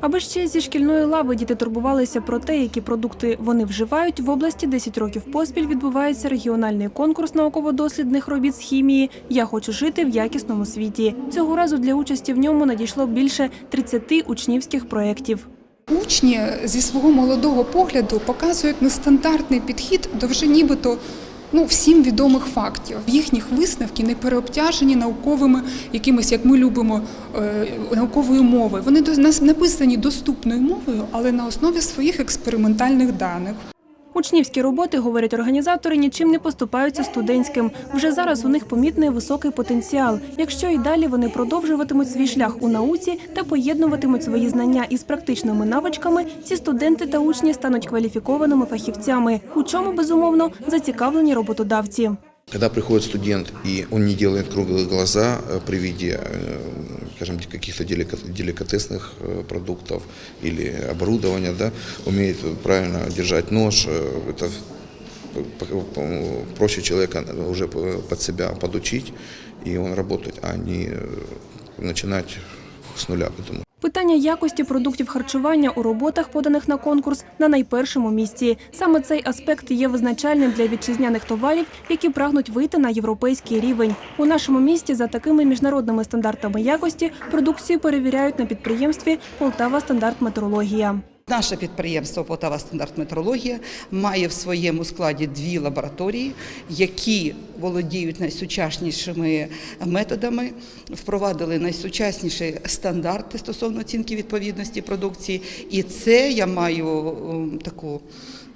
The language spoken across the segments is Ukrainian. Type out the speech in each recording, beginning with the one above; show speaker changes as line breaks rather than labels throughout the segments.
Аби ще зі шкільної лави діти турбувалися про те, які продукти вони вживають, в області 10 років поспіль відбувається регіональний конкурс науково-дослідних робіт з хімії Я хочу жити в якісному світі. Цього разу для участі в ньому надійшло більше 30 учнівських проєктів.
Учні зі свого молодого погляду показують нестандартний підхід до вже нібито ну, всім відомих фактів. Їхніх висновки не переобтяжені науковими якимись, як ми любимо, е, науковою мовою. Вони написані доступною мовою, але на основі своїх експериментальних даних.
Учнівські роботи, говорять організатори, нічим не поступаються студентським. Вже зараз у них помітний високий потенціал. Якщо і далі вони продовжуватимуть свій шлях у науці та поєднуватимуть свої знання із практичними навичками, ці студенти та учні стануть кваліфікованими фахівцями, у чому безумовно зацікавлені роботодавці.
Когда приходит студент и он не делает круглые глаза э, при виде, э, скажем, каких-то делика- деликатесных э, продуктов или оборудования, да, умеет правильно держать нож, э, это проще человека уже под себя подучить, и он работать, а не э, начинать с нуля, потому
Питання якості продуктів харчування у роботах, поданих на конкурс, на найпершому місці. Саме цей аспект є визначальним для вітчизняних товарів, які прагнуть вийти на європейський рівень. У нашому місті за такими міжнародними стандартами якості продукцію перевіряють на підприємстві Полтава стандарт метрологія.
Наше підприємство Полтава стандарт метрологія має в своєму складі дві лабораторії, які володіють найсучаснішими методами, впровадили найсучасніші стандарти стосовно оцінки відповідності продукції. І це я маю ем, таку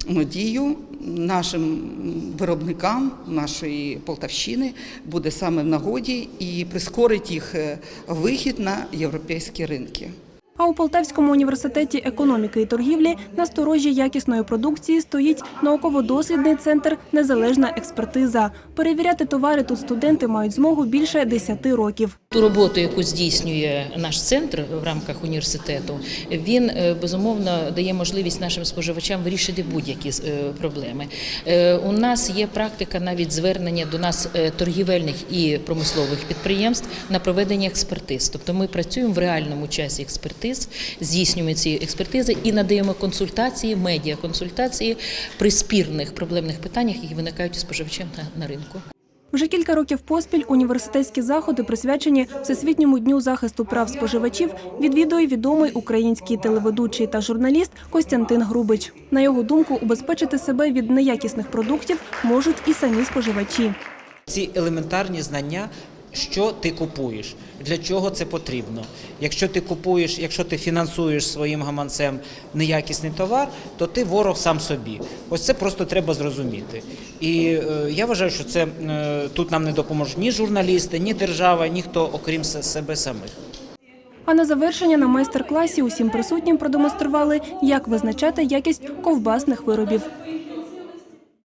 надію нашим виробникам нашої Полтавщини буде саме в нагоді і прискорить їх е, вихід на європейські ринки.
А у Полтавському університеті економіки і торгівлі на сторожі якісної продукції стоїть науково-дослідний центр Незалежна експертиза. Перевіряти товари тут студенти мають змогу більше 10 років.
Ту роботу, яку здійснює наш центр в рамках університету, він е, безумовно дає можливість нашим споживачам вирішити будь-які е, проблеми. Е, У нас є практика навіть звернення до нас торгівельних і промислових підприємств на проведення експертиз. Тобто ми працюємо в реальному часі експертиз, здійснюємо ці експертизи і надаємо консультації, медіаконсультації при спірних проблемних питаннях, які виникають у споживачам на, на ринку.
Вже кілька років поспіль університетські заходи, присвячені Всесвітньому дню захисту прав споживачів, відвідує відомий український телеведучий та журналіст Костянтин Грубич. На його думку, убезпечити себе від неякісних продуктів можуть і самі споживачі.
Ці елементарні знання, що ти купуєш, для чого це потрібно. Якщо ти купуєш, якщо ти фінансуєш своїм гаманцем неякісний товар, то ти ворог сам собі. Ось це просто треба зрозуміти. І е, я вважаю, що це е, тут нам не допоможуть ні журналісти, ні держава, ніхто, окрім себе самих.
А на завершення на майстер-класі усім присутнім продемонстрували, як визначати якість ковбасних виробів.